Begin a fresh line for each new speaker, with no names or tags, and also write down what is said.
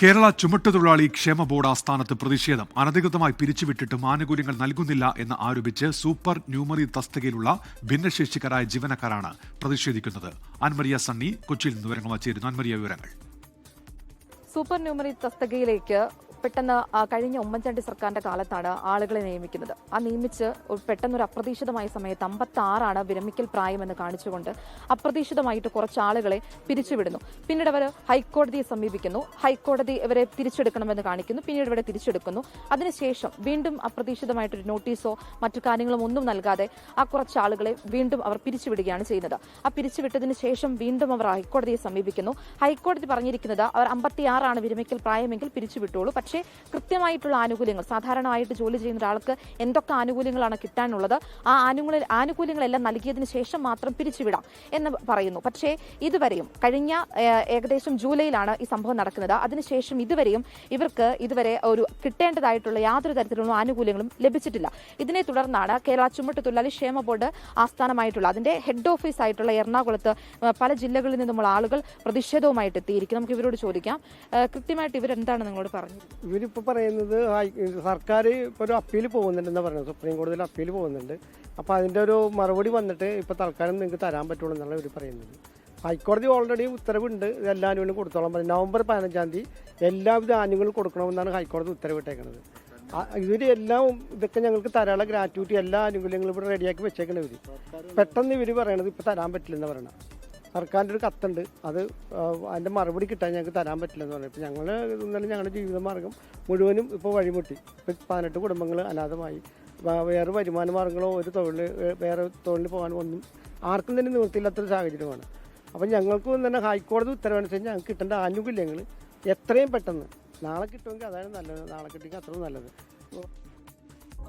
കേരള ചുമട്ടുതൊഴിലാളി ക്ഷേമ ബോർഡ് ആസ്ഥാനത്ത് പ്രതിഷേധം. അനധികൃതമായി പിരിച്ചുവിട്ടിട്ടും ആനുകൂല്യങ്ങൾ നൽകുന്നില്ല എന്ന് ആരോപിച്ച് സൂപ്പർ ന്യൂമറി തസ്തികയിലുള്ള ഭിന്നശേഷിക്കാരായ ജീവനക്കാരാണ് പ്രതിഷേധിക്കുന്നത്. അൻമരിയ സണ്ണി കൊച്ചിയിൽ നിന്ന് വിവരങ്ങൾ വിവരങ്ങൾ.
സൂപ്പർ ന്യൂമറി തസ്തികയിലേക്ക് പെട്ടെന്ന് കഴിഞ്ഞ ഉമ്മൻചാണ്ടി സർക്കാരിന്റെ കാലത്താണ് ആളുകളെ നിയമിക്കുന്നത്. ആ നിയമിച്ച് പെട്ടെന്നൊരു അപ്രതീക്ഷിതമായ സമയത്ത് അമ്പത്തി ആറാണ് വിരമിക്കൽ പ്രായമെന്ന് കാണിച്ചുകൊണ്ട് അപ്രതീക്ഷിതമായിട്ട് കുറച്ച് ആളുകളെ പിരിച്ചുവിടുന്നു. പിന്നീട് അവർ ഹൈക്കോടതിയെ സമീപിക്കുന്നു. ഹൈക്കോടതി ഇവരെ തിരിച്ചെടുക്കണമെന്ന് കാണിക്കുന്നു. പിന്നീട് ഇവരെ തിരിച്ചെടുക്കുന്നു. അതിനുശേഷം വീണ്ടും അപ്രതീക്ഷിതമായിട്ടൊരു നോട്ടീസോ മറ്റു കാര്യങ്ങളും ഒന്നും നൽകാതെ ആ കുറച്ച് ആളുകളെ വീണ്ടും അവർ പിരിച്ചുവിടുകയാണ് ചെയ്യുന്നത്. ആ പിരിച്ചുവിട്ടതിന് ശേഷം വീണ്ടും അവർ ഹൈക്കോടതിയെ സമീപിക്കുന്നു. ഹൈക്കോടതി പറഞ്ഞിരിക്കുന്നത് അവർ അമ്പത്തിയാറാണ് വിരമിക്കൽ പ്രായമെങ്കിൽ പിരിച്ചുവിട്ടോളൂ. പക്ഷേ കൃത്യമായിട്ടുള്ള ആനുകൂല്യങ്ങൾ സാധാരണമായിട്ട് ജോലി ചെയ്യുന്ന ഒരാൾക്ക് എന്തൊക്കെ ആനുകൂല്യങ്ങളാണ് കിട്ടാനുള്ളത് ആ ആനുകൂല്യ ആനുകൂല്യങ്ങളെല്ലാം നൽകിയതിന് ശേഷം മാത്രം പിരിച്ചുവിടാം എന്ന് പറയുന്നു. പക്ഷേ ഇതുവരെയും കഴിഞ്ഞ ഏകദേശം ജൂലൈയിലാണ് ഈ സംഭവം നടക്കുന്നത്. അതിനുശേഷം ഇതുവരെയും ഇവർക്ക് ഇതുവരെ ഒരു കിട്ടേണ്ടതായിട്ടുള്ള യാതൊരു തരത്തിലുള്ള ആനുകൂല്യങ്ങളും ലഭിച്ചിട്ടില്ല. ഇതിനെ തുടർന്നാണ് കേരള ചുമട്ട് തൊഴിലാളി ക്ഷേമ ബോർഡ് ആസ്ഥാനമായിട്ടുള്ള അതിന്റെ ഹെഡ് ഓഫീസ് ആയിട്ടുള്ള എറണാകുളത്ത് പല ജില്ലകളിൽ നിന്നുമുള്ള ആളുകൾ പ്രതിഷേധവുമായിട്ട് എത്തിയിരിക്കും നമുക്ക് ഇവരോട് ചോദിക്കാം. കൃത്യമായിട്ട് ഇവരെന്താണ് നിങ്ങളോട് പറഞ്ഞത്?
ഇവരിപ്പോൾ പറയുന്നത് സർക്കാർ ഇപ്പോൾ ഒരു അപ്പീൽ പോകുന്നുണ്ടെന്ന് പറയുന്നത്. സുപ്രീം കോടതിയിൽ അപ്പീൽ പോകുന്നുണ്ട്. അപ്പോൾ അതിന്റെ ഒരു മറുപടി വന്നിട്ട് ഇപ്പോൾ തൽക്കാലം നിങ്ങൾക്ക് തരാൻ പറ്റുള്ളൂ എന്നാണ് ഇവർ പറയുന്നത്. ഹൈക്കോടതി ഓൾറെഡി ഉത്തരവുണ്ട്. എല്ലാ ആനുകൂല്യം കൊടുത്തോളം പറയും നവംബർ പതിനഞ്ചാം തീയതി എല്ലാവിധ ആനുകൂല്യം കൊടുക്കണമെന്നാണ് ഹൈക്കോടതി ഉത്തരവിട്ടേക്കുന്നത് ഇവർ എല്ലാം ഇതൊക്കെ ഞങ്ങൾക്ക് തരാനുള്ള ഗ്രാറ്റുവിറ്റി എല്ലാ ആനുകൂല്യങ്ങളും ഇവിടെ റെഡിയാക്കി വെച്ചേക്കണം ഇവർ പെട്ടെന്ന് ഇവർ പറയണത് ഇപ്പോൾ തരാൻ പറ്റില്ലെന്ന് പറയണം സർക്കാരിന്റെ ഒരു കത്തുണ്ട്. അത് അതിന്റെ മറുപടി കിട്ടാൻ ഞങ്ങൾക്ക് തരാൻ പറ്റില്ല എന്ന് പറഞ്ഞു. ഇപ്പം ഞങ്ങൾ ഇന്നലെ ഞങ്ങളുടെ ജീവിതമാർഗം മുഴുവനും ഇപ്പോൾ വഴിമുട്ടി. ഇപ്പം പതിനെട്ട് കുടുംബങ്ങൾ അനാഥമായി. വേറെ വരുമാന മാർഗങ്ങളോ ഒരു തൊഴിൽ വേറെ തൊഴിലിന് പോകാനോ ഒന്നും ആർക്കും തന്നെ നിവൃത്തിയില്ലാത്തൊരു സാഹചര്യമാണ്. അപ്പം ഞങ്ങൾക്കും തന്നെ ഹൈക്കോടതി ഉത്തരവനുസരിച്ച് ഞങ്ങൾക്ക് കിട്ടേണ്ട ആനുകൂല്യങ്ങൾ എത്രയും പെട്ടെന്ന് നാളെ കിട്ടുമെങ്കിൽ അതാണ് നല്ലത്. നാളെ കിട്ടിയെങ്കിൽ അത്രയും നല്ലത്.